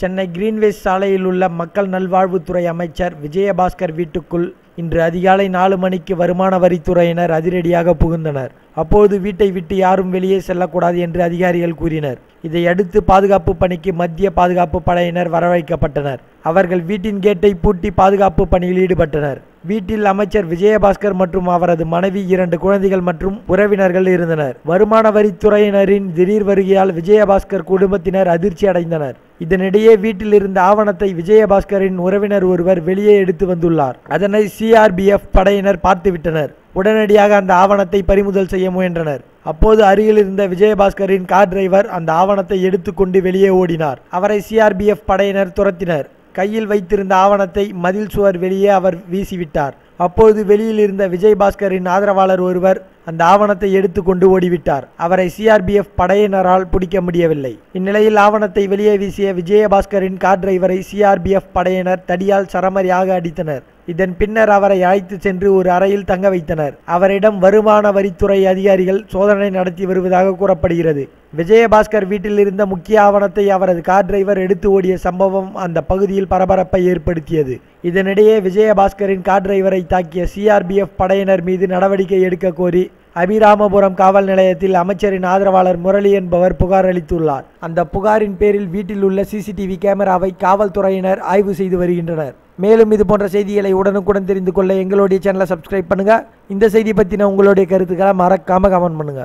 Chennai Greenways சாலையில் உள்ள மக்கள் நல்வாழ்வுத்துறை அமைச்சர் விஜயபாஸ்கர் வீட்டுக்குள் இன்று அதிகாலை நாலு மணிக்கு வருமான வரித்துறையினர் அதிரடியாக புகுந்தனர். அப்போது வீட்டை விட்டு யாரும் வெளியே செல்லக்கூடாது என்று அதிகாரிகள் கூறினர். இதையடுத்து பாதுகாப்பு பணிக்கு மத்திய பாதுகாப்பு படையினர் வரவழைக்கப்பட்டனர். அவர்கள் வீட்டின் கேட்டை பூட்டி பாதுகாப்பு பணியில் ஈடுபட்டனர். வீட்டில் அமைச்சர் விஜயபாஸ்கர் மற்றும் அவரது மனைவி இரண்டு குழந்தைகள் மற்றும் உறவினர்கள் இருந்தனர். வருமான வரித்துறையினரின் திடீர் வருகையால் விஜயபாஸ்கர் குடும்பத்தினர் அதிர்ச்சி அடைந்தனர். இதனிடையே வீட்டில் இருந்த ஆவணத்தை விஜயபாஸ்கரின் உறவினர் ஒருவர் வெளியே எடுத்து வந்துள்ளார். அதனை சிஆர்பிஎஃப் படையினர் பார்த்துவிட்டனர். உடனடியாக அந்த ஆவணத்தை பறிமுதல் செய்ய முயன்றனர். அப்போது அருகில் இருந்த விஜயபாஸ்கரின் கார் டிரைவர் அந்த ஆவணத்தை எடுத்துக்கொண்டு வெளியே ஓடினார். அவரை சிஆர்பிஎஃப் படையினர் துரத்தினர். கையில் வைத்திருந்த ஆவணத்தை மதில் சுவர் வெளியே அவர் வீசிவிட்டார். அப்போது வெளியில் இருந்த விஜயபாஸ்கரின் ஆதரவாளர் ஒருவர் அந்த ஆவணத்தை எடுத்துக்கொண்டு ஓடிவிட்டார். அவரை சிஆர்பிஎஃப் படையினரால் பிடிக்க முடியவில்லை. இந்நிலையில் ஆவணத்தை வெளியே வீசிய விஜயபாஸ்கரின் கார் டிரைவரை சிஆர்பிஎஃப் படையினர் தடியால் சரமரியாக அடித்தனர். இதன் பின்னர் அவரை அழைத்து சென்று ஒரு அறையில் தங்க வைத்தனர். அவரிடம் வருமான வரித்துறை அதிகாரிகள் சோதனை நடத்தி வருவதாக கூறப்படுகிறது. விஜயபாஸ்கர் வீட்டில் இருந்த முக்கிய ஆவணத்தை அவரது கார் டிரைவர் எடுத்து ஓடிய சம்பவம் அந்த பகுதியில் பரபரப்பை ஏற்படுத்தியது. இதனிடையே விஜயபாஸ்கரின் கார் டிரைவரை தாக்கிய சிஆர்பிஎஃப் படையினர் மீது நடவடிக்கை எடுக்க கோரி அபிராமபுரம் காவல் நிலையத்தில் அமைச்சரின் ஆதரவாளர் முரளி என்பவர் புகார் அளித்துள்ளார். அந்த புகாரின் பேரில் வீட்டில் உள்ள சிசிடிவி கேமராவை காவல்துறையினர் ஆய்வு செய்து வருகின்றனர். மேலும் இது போன்ற செய்திகளை உடனுக்குடன் தெரிந்து கொள்ள எங்களுடைய சேனலை சப்ஸ்கிரைப் பண்ணுங்க. இந்த செய்தி பற்றின உங்களுடைய கருத்துக்களை மறக்காம கமெண்ட் பண்ணுங்க.